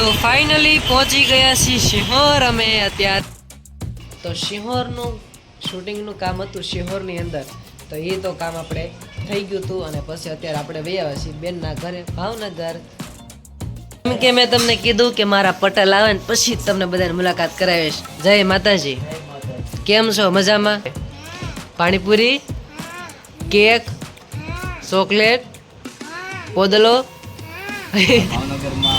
તો ફાઇનલી પહોંચી ગયા છીએ શિહોર. અમે અત્યારે તો શિહોરનું શૂટિંગનું કામ હતું શિહોરની અંદર. તો એ તો કામ આપણે થઈ ગયું હતું અને પછી અત્યારે આપણે વૈયા છીએ બેનના ઘરે ભાવનગર કેમ કે મેં તમને કીધું કે મારા પટેલ આવે ને પછી તમને બધાની મુલાકાત કરાવીશ. જય માતાજી. કેમ છો? મજામાં? પાણીપુરી, કેક, ચોકલેટ, પોદલો. ભાવનગરમાં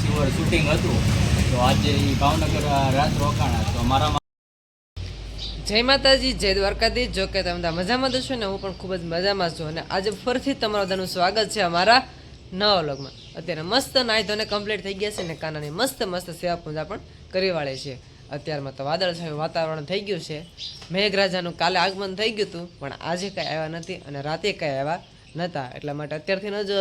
સિવર શૂટિંગ હતું. તો આજે ભાવનગર રાત રોકાણા. તો મારામાં જય માતાજી, જય દ્વારકાધીશ. જો કે તમે બધા મજામાં છો ને, હું પણ ખૂબ જ મજામાં છું. અને આજે ફરીથી તમારા બધાનું સ્વાગત છે અમારા નવા વ્લોગમાં. અત્યારે મસ્ત નાહી ધોને કમ્પ્લીટ થઈ ગયા છે ને, કાનાની મસ્ત મસ્ત સેવા પૂજા પણ કરી વાળે છે. અત્યારમાં તો વાદળ છાયું વાતાવરણ થઈ ગયું છે. મેઘરાજાનું કાલે આગમન થઈ ગયું હતું, પણ આજે કાંઈ આવ્યા નથી અને રાતે કાંઈ આવ્યા નહોતા એટલા માટે અત્યારથી જ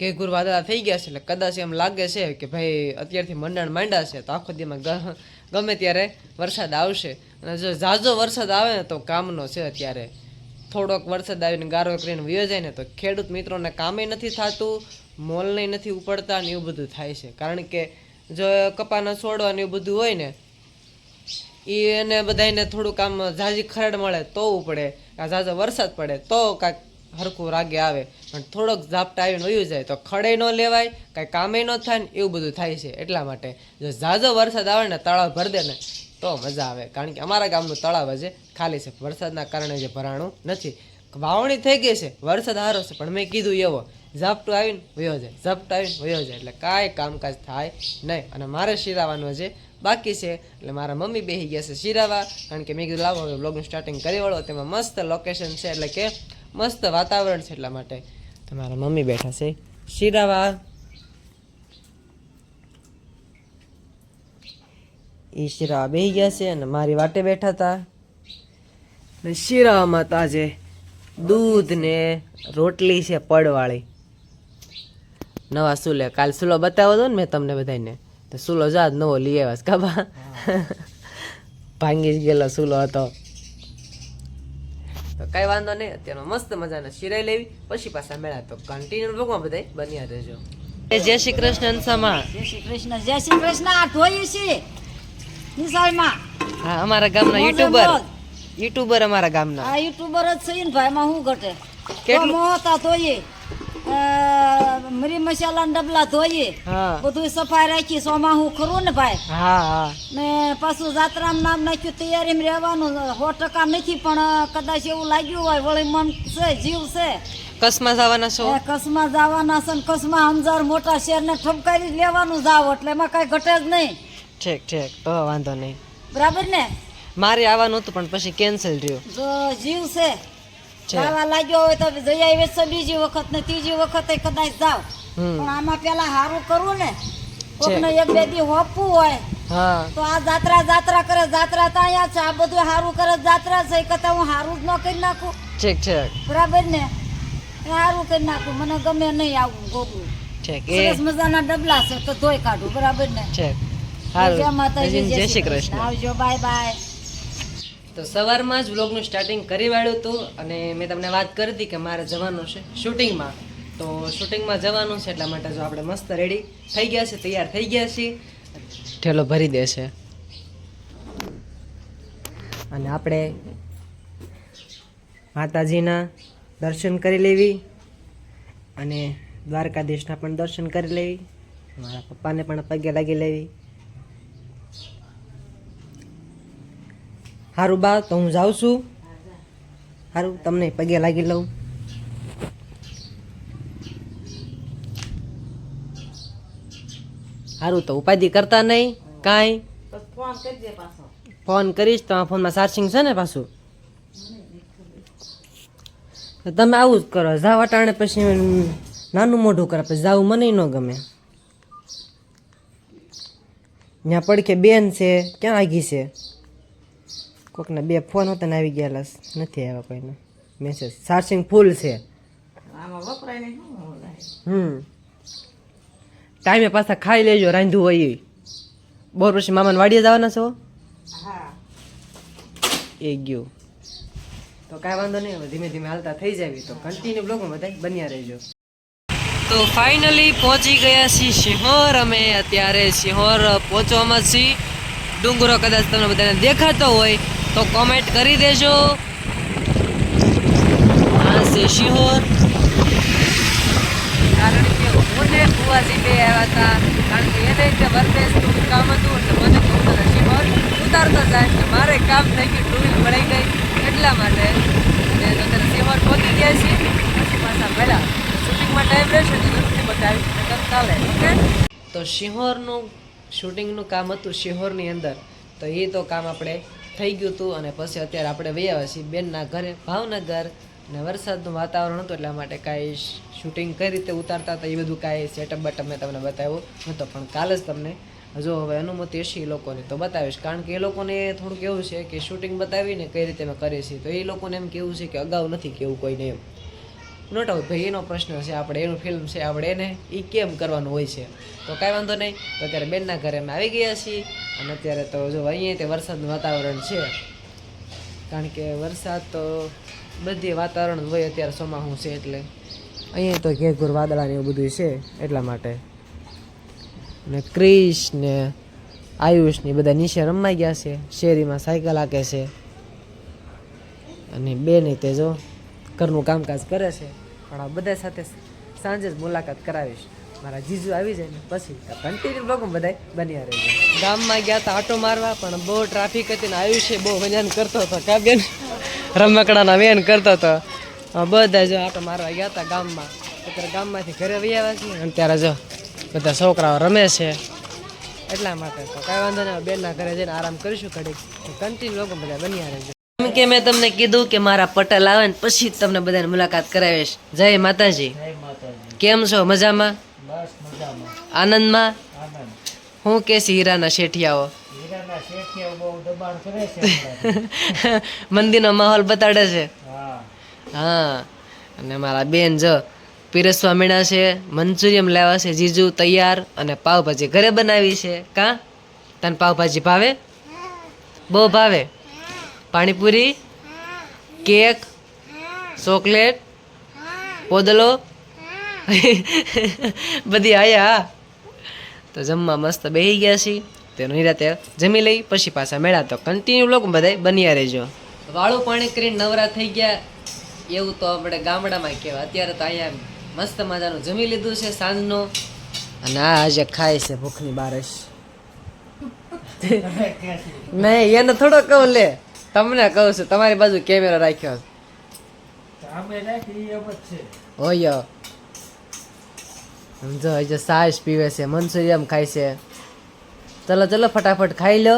ઘેઘુર વાદળા થઈ ગયા છે એટલે કદાચ એમ લાગે છે કે ભાઈ અત્યારથી મંડાણ માંડ્યા છે તો આખો દીમાં ગમે ત્યારે વરસાદ આવશે. અને જો ઝાઝો વરસાદ આવે ને તો કામનો છે અત્યારે. થોડોક વરસાદ આવીને ગારો કરીને વયો જાય ને તો ખેડૂત મિત્રોને કામે નથી થતું, મોલને નથી ઉપડતા ને એવું બધું થાય છે. કારણ કે જો કપાના છોડવા ને એવું બધું હોય ને એ એને બધાને થોડું કામ ઝાઝી ખરડ મળે તો ઉપડે. કાં ઝાઝો વરસાદ પડે તો કાંઈક હરખું રાગે આવે, પણ થોડોક ઝાપટા આવીને વયું જાય તો ખડે ન લેવાય, કાંઈ કામે ન થાય ને એવું બધું થાય છે. એટલા માટે જો ઝાઝો વરસાદ આવે ને તળાવ ભરી દે ને, તો મજા આવે. કારણ કે અમારા ગામનું તળાવ છે ખાલી છે. વરસાદના કારણે જે ભરાણું નથી. વાવણી થઈ ગઈ છે. વરસાદ સારો છે, પણ મેં કીધું એવો. ઝાપટું આવીને વયો જાય, ઝાપટું આવીને વયો જાય. એટલે કાંઈ કામકાજ થાય નહીં. અને મારે શિરાવાનું છે બાકી છે. એટલે મારા મમ્મી બેસી ગયા છે શિરાવા. કારણ કે મેં કીધું લાવો હવે બ્લોગનું સ્ટાર્ટિંગ કરી વળો. તેમાં મસ્ત લોકેશન છે. એટલે કે મસ્ત વાતાવરણ છે એટલા માટે. તમારા મારા મમ્મી બેઠા છે. શિરાવા. એ શિરાવા બેહી ગયા છે અને મારી વાટે બેઠા હતા ને શિરાવામાં તાજે દૂધ ને રોટલી છે પડવાળી. નવા સુલે કાલ સુલો બતાવો દો ને મેં તમને બધાને તો સુલો જા નવો લઈ આવ્યા કાબા ભાંગી જ ગયેલો સુલો હતો. તો કઈ વાંધો નહીં અત્યારનો મસ્ત મજાના શિરાઈ લેવી પછી પાછા મેળા. તો કન્ટિન્યુ ભગવાન બધા બન્યા રહેજો. જય શ્રી કૃષ્ણ અંસામાં. જય શ્રી કૃષ્ણ જય શ્રી કૃષ્ણ આ ધોઈ છે. નિશાળમાં. હા અમારા ગામના યુટ્યુબર. યુટ્યુબર અમારા ગામના. આ યુટ્યુબર જ છે ને ભાઈ માં શું ઘટે? કેટલું? મોતા ધોઈએ. મરી મસાલા ડબલા ધોઈએ. બધું સફાઈ રાખી સોમાં હું ખરું ને ભાઈ? હા હા. ને પાછું જાત્રામાં નામ નાખ્યું તૈયારીમાં રહેવાનું સો ટકા નથી પણ કદાચ એવું લાગ્યું હોય વળી મન છે જીવ છે. કસમાં જવાના છો? કસમાં જવાના છે ને કસમાં અંજાર મોટા શહેરને ઠપકારી લેવાનું જાવ એટલે એમાં કઈ ઘટે જ નહીં. ઠીક ઠીક. તો વાંધો નહીં. બરાબર ને? મારે આવવાનું હતું પણ પછી કેન્સલ રહ્યું જીવ છે. ખાવા લાગ્યો હોય તો જઈ આવી છે બીજી વખત ને ત્રીજી વખત કદાચ જાવ પણ આમાં પેલા સારું કરવું ને. કોકને એક બે દી હોપવું હોય તો આ જાત્રા જાત્રા કરે જાત્રા તો અહીંયા છે. આ બધું સારું કરે જાત્રા છે. કદાચ કરતા હું સારું જ ન કરી નાખું. ઠીક ઠીક. બરાબર ને? સારું કરી નાખું. મને ગમે નહીં આવું ગોબું સરસ મજાના ડબલા છે તો ધોઈ કાઢું. બરાબર ને? ઠીક. જય માતાજી જય શ્રી કૃષ્ણ. આવજો બાય બાય. તો સવારમાં જ વ્લોગનું સ્ટાર્ટિંગ કરી વાળ્યું હતું અને મેં તમને વાત કરી હતી કે મારે જવાનું છે શૂટિંગમાં તો શૂટિંગમાં જવાનું છે એટલા માટે જો આપણે મસ્ત રેડી થઈ ગયા છે, તૈયાર થઈ ગયા છીએ. ઠેલો ભરી દેશે. અને આપણે માતાજીના દર્શન કરી લેવી અને દ્વારકાધીશના પણ દર્શન કરી લેવી. મારા પપ્પાને પણ પગે લાગી લેવી. હારું બા તો હું જાઉં છું. હારું તમને પગે લાગી લઉં. હારું તો ઉપાધિ કરતા નહીં કાંઈ. ફોન કરીશ તો આ ફોનમાં ચાર્જિંગ છે ને પાછું. તો તમે આવું જ કરો જાવ અટાણે પછી નાનું મોઢું કરે પછી જાવું મને ન ગમે. ત્યાં પડખે બેન છે ક્યાં આગી છે? કોકના બે ફોન હતા ને આવી ગયેલા. નથી આવ્યા કોઈનો. મેસેજ ચાર્જિંગ ફૂલ છે. હમ. ટાઈમે પાછા ખાઈ લેજો રાંધું હોય એ બોર પછી મામાને વાડીએ જવાના છો? એ ગયું. તો કાંઈ વાંધો નહીં હવે ધીમે ધીમે હાલતા થઈ જાય તો કન્ટિન્યુ બ્લોગમાં બધા બન્યા રહેજો. તો ફાઇનલી પહોંચી ગયા છીએ સિંહોર અમે અત્યારે સિંહોર પહોંચવામાં છીએ. ડુંગરો કદાચ તમને બધાને દેખાતો હોય તો કોમેન્ટ કરી દેજો. આ શિહોર. કારણ કે મને ને ફુવાજી બે આવ્યા હતા. કારણ કે એને કે વર્તેશનું કામ હતું, એટલે મને કે સિંહોર ઉતારતો જાય. કે મારે કામ થઈ ગયું ટુ વ્હીલ મળી ગઈ. એટલા માટે અને તો ત્યારે સિંહોર પહોંચી ગયા છીએ. પછી પાછા પહેલાં શૂટિંગમાં ટાઈમ રહેશે તો જરૂરથી બતાવી કાલે ઓકે? તો શિહોરનું શૂટિંગનું કામ હતું શિહોરની અંદર. તો એ તો કામ આપણે થઈ ગયું હતું અને પછી અત્યારે આપણે વહી આવ્યા છીએ બેનના ઘરે ભાવનગર અને વરસાદનું વાતાવરણ હતું એટલા માટે કાંઈ શૂટિંગ કઈ રીતે ઉતારતા હતા એ બધું કાંઈ સેટઅપ બટઅપ મેં તમને બતાવ્યું નહોતો, પણ કાલે જ તમને. જો હવે અનુમતિ હશે એ લોકોને તો બતાવીશ. કારણ કે એ લોકોને થોડુંક એવું છે કે શૂટિંગ બતાવીને કઈ રીતે અમે કરીએ છીએ તો એ લોકોને એમ કેવું છે કે અગાઉ નથી કેવું કોઈને એમ. નોટ આઉટ ભાઈ, એનો પ્રશ્ન છે, આપણે એનું ફિલ્મ છે, આપણે એને એ કેમ કરવાનું હોય છે? તો કાંઈ વાંધો નહીં. તો અત્યારે બેનના ઘરે અમે આવી ગયા છીએ, અને અત્યારે તો જો અહીંયા તે વરસાદનું વાતાવરણ છે. કારણ કે વરસાદ તો બધી વાતાવરણ હોય, અત્યારે ચોમાસું છે એટલે. અહીંયા તો ઘેર વાદળા ને એવું બધું છે, એટલા માટે. ને ક્રિશ ને આયુષ બધા નીચે રમાઈ ગયા છે, શેરીમાં સાયકલ હાકે છે. અને બે નહીં તે જો ઘરનું કામકાજ કરે છે. પણ બધા સાથે સાંજે જ મુલાકાત કરાવીશ. મારા જીજુ આવી જાય ને પછી કન્ટિન્યુ બ્લોગ બધા બન્યા રહેજો. ગામમાં ગયા હતા આટો મારવા, પણ બહુ ટ્રાફિક હતી ને આયુષ્ય બહુ વજન કરતો હતો કાબેન રમકડાના વેન કરતો હતો. બધા જો આટો મારવા ગયા હતા ગામમાં. અત્યારે ગામમાંથી ઘરે વહી આવ્યા છીએ, અને ત્યારે જો બધા છોકરાઓ રમે છે. એટલા માટે તો કાંઈ વાંધો નહીં, બેનના ઘરે જઈને આરામ કરીશું ઘડીક. કન્ટિન્યુ લોકો બધા બન્યા રહેજો. કે મેં તમને કીધું કે મારા પટેલ આવે ને પછી તમને બધાને મુલાકાત કરાવીશ. જય માતાજી. કેમ છો? મજામાં? આનંદમાં? હું કે છે હીરાના શેઠિયાઓ? મંદિરનો માહોલ બતાડે છે. હા. હા. અને મારા બેન જો પીરસવા મીણા છે મંચુરિયમ લેવા છે જીજુ તૈયાર અને પાવભાજી ઘરે બનાવી છે. કા? તને પાવભાજી ભાવે? બહુ ભાવે? પાણીપુરી કેક ચોકલેટ પોદલો. બધી આયા. તો જમવા મસ્ત બેસી ગયા છીએ. તેનો નિરાતે જમી લઈ પછી પાછા મેળા. તો કન્ટિન્યુ લોકો બધા બન્યા રહેજો. વાળું પાણી કરીને નવરા થઈ ગયા. એવું તો આપણે ગામડામાં કહેવાય. અત્યારે તો અહીંયા મસ્ત મજાનું જમી લીધું છે સાંજનું. અને આ આજે ખાય છે ભૂખની બારશ નહીં એને થોડો કહું લે. તમને કહું છું તમારી બાજુ કેમેરો રાખ્યો જ સમજો હજુ સાસ પીવે છે મનસુરિયમ ખાય છે. ચલો ચલો ફટાફટ ખાઈ લો.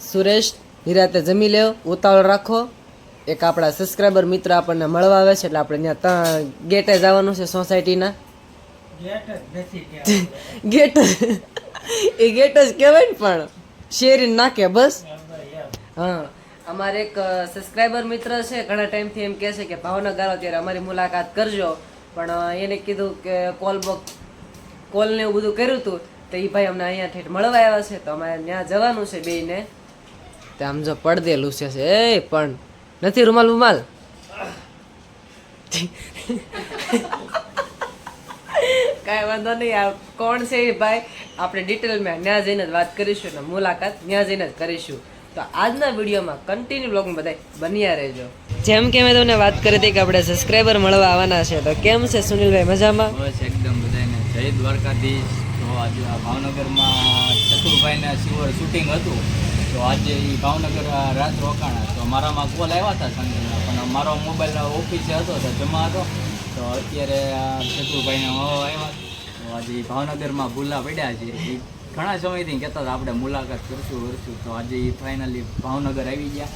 સુરેશ નિરાતે જમી લ્યો ઉતાવળ રાખો. એક આપણા સબસ્ક્રાઈબર મિત્ર આપણને મળવા આવે છે એટલે આપણે ત્યાં ગેટે જવાનું છે સોસાયટીના ગેટ જ ગેટ એ ગેટ જ કહેવાય ને પણ. શેરી નાખે બસ. હા. અમારે એક સબસ્ક્રાઈબર મિત્ર છે, ઘણા ટાઈમથી એમ કહે છે કે, ભાવનગર આવો ત્યારે અમારી મુલાકાત કરજો. પણ એને કીધું કે કોલ બોક કોલ ને એવું બધું કર્યું હતું તો એ ભાઈ અમને અહીંયા ઠેઠ મળવા આવ્યા છે, તો અમારે ત્યાં જવાનું છે બેયને. તો આમ જો પડદેલું છે એ, પણ નથી રૂમાલ રૂમાલ? કાંઈ વાંધો નહીં, આ કોણ છે એ ભાઈ? આપણે ડિટેલમાં ત્યાં જઈને જ વાત કરીશું ને મુલાકાત ત્યાં જઈને જ કરીશું. તો આજના વિડીયોમાં કન્ટિન્યુ બ્લોગમાં બધા બન્યા રહેજો. જેમ કે મેં તમને વાત કરી હતી કે આપણે સબસ્ક્રાઈબર મળવા આવવાના છે તો કેમ છે સુનિલભાઈ મજામાં? બસ એકદમ બધાને જય દ્વારકાધીશ. તો આજે આ ભાવનગરમાં ચતુરભાઈના શિવર શૂટિંગ હતું તો આજે એ ભાવનગર આ રાત રોકાણા. તો મારામાં કોલ આવ્યા હતા સંજયના પણ મારો મોબાઈલ ઓફિસે હતો તો જમા હતો. તો અત્યારે આ ચતુરભાઈને આવ્યા. તો આજે ભાવનગરમાં ભૂલા પડ્યા છે. ઘણા સમયથી કહેતા હતા આપણે મુલાકાત કરશું કરશું તો આજે એ ફાઇનલી ભાવનગર આવી ગયા.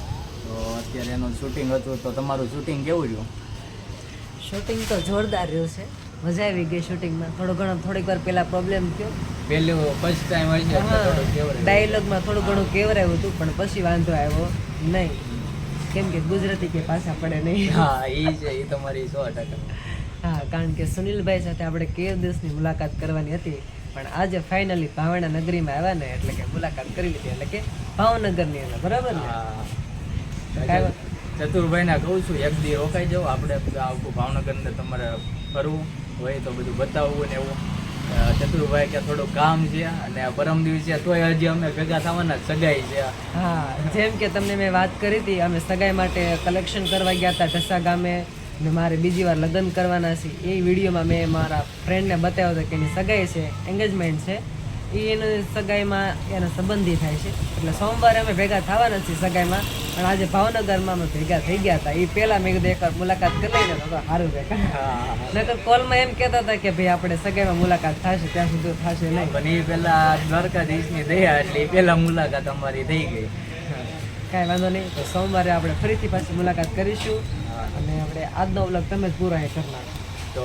તો અત્યારે એનું શૂટિંગ હતું તો તમારું શૂટિંગ કેવું રહ્યું? શૂટિંગ તો જોરદાર રહ્યું છે. મજા આવી ગઈ શૂટિંગમાં થોડો ઘણો થોડીક વાર પહેલાં પ્રોબ્લેમ થયો. પહેલું ફર્સ્ટ ટાઈમ એટલે ડાયલોગમાં થોડું ઘણું કેવરાયું હતું પણ પછી વાંધો આવ્યો નહીં. કેમ કે ગુજરાતી કે પાછા પડે નહીં. હા એ છે એ તમારી સો ટકા. હા કારણ કે સુનિલભાઈ સાથે આપણે કેવ દિવસની મુલાકાત કરવાની હતી. પણ આજે ફાઇનલી ભાવણા નગરીમાં આવ્યા ને એટલે કે મુલાકાત કરી લીધી. એટલે કે ભાવનગરની અંદર બરાબર ને? ચતુરભાઈને કહું છું એક દી રોકાઈ જાઓ. આપણે આખું ભાવનગર ને તમારે ફરવું હોય તો બધું બતાવવું ને એવું. ચતુરભાઈ કે થોડું કામ છે અને પરમ દિવસે તોય હજી અમે ભેગા થવાના સગાઈ છે. હા જેમ કે તમને મેં વાત કરી હતી અમે સગાઈ માટે કલેક્શન કરવા ગયા હતા ઢસા ગામે. ને મારે બીજી વાર લગ્ન કરવાના છે. એ વિડીયોમાં મેં મારા ફ્રેન્ડને બતાવ્યો હતો કે એની સગાઈ છે એન્ગેજમેન્ટ છે. એ એની સગાઈમાં એના સંબંધી થાય છે. એટલે સોમવારે અમે ભેગા થવાના છીએ સગાઈમાં પણ આજે ભાવનગરમાં અમે ભેગા થઈ ગયા હતા. એ પહેલાં મેં કીધું એકવાર મુલાકાત કરી લઈને તો સારું ભેગા નકર કોલમાં એમ કહેતા હતા કે ભાઈ આપણે સગાઈમાં મુલાકાત થશે ત્યાં સુધી થશે નહીં. પણ એ પહેલાં દ્વારકાધીશની દયા એટલે એ પેલા મુલાકાત અમારી થઈ ગઈ. કાંઈ વાંધો નહીં. તો સોમવારે આપણે ફરીથી પાછી મુલાકાત કરીશું. અને આપણે આજનો વ્લોગ તમે જ પૂરા કરી તો,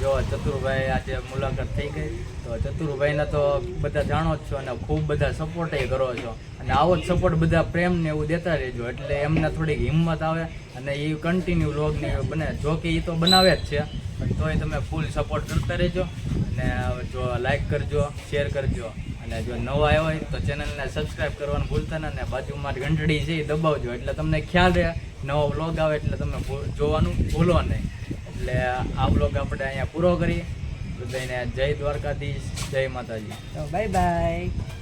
જો ચતુરભાઈ આજે મુલાકાત થઈ ગઈ. તો ચતુરભાઈને તો બધા જાણો જ છો અને ખૂબ બધા સપોર્ટ કરો છો. અને આવો જ સપોર્ટ બધા પ્રેમ ને એવું દેતા રહેજો. એટલે એમને થોડીક હિંમત આવે અને એ કન્ટિન્યુ વ્લોગ ને બને. જો કે એ તો બનાવે જ છે, પણ તોય તમે ફૂલ સપોર્ટ કરતા રહેજો. અને જો લાઈક કરજો શેર કરજો. અને જો નવા આવ્યા હોય તો ચેનલને સબસ્ક્રાઈબ કરવાનું ભૂલતા ને. અને બાજુમાં ઘંટડી છે, એ દબાવજો. એટલે તમને ખ્યાલ રહે નવો વ્લોગ આવે એટલે તમે જોવાનું ભૂલો નહીં. એટલે આ બ્લોગ આપણે અહીંયા પૂરો કરીએ. તો જઈને જય દ્વારકાધીશ, જય માતાજી. Bye bye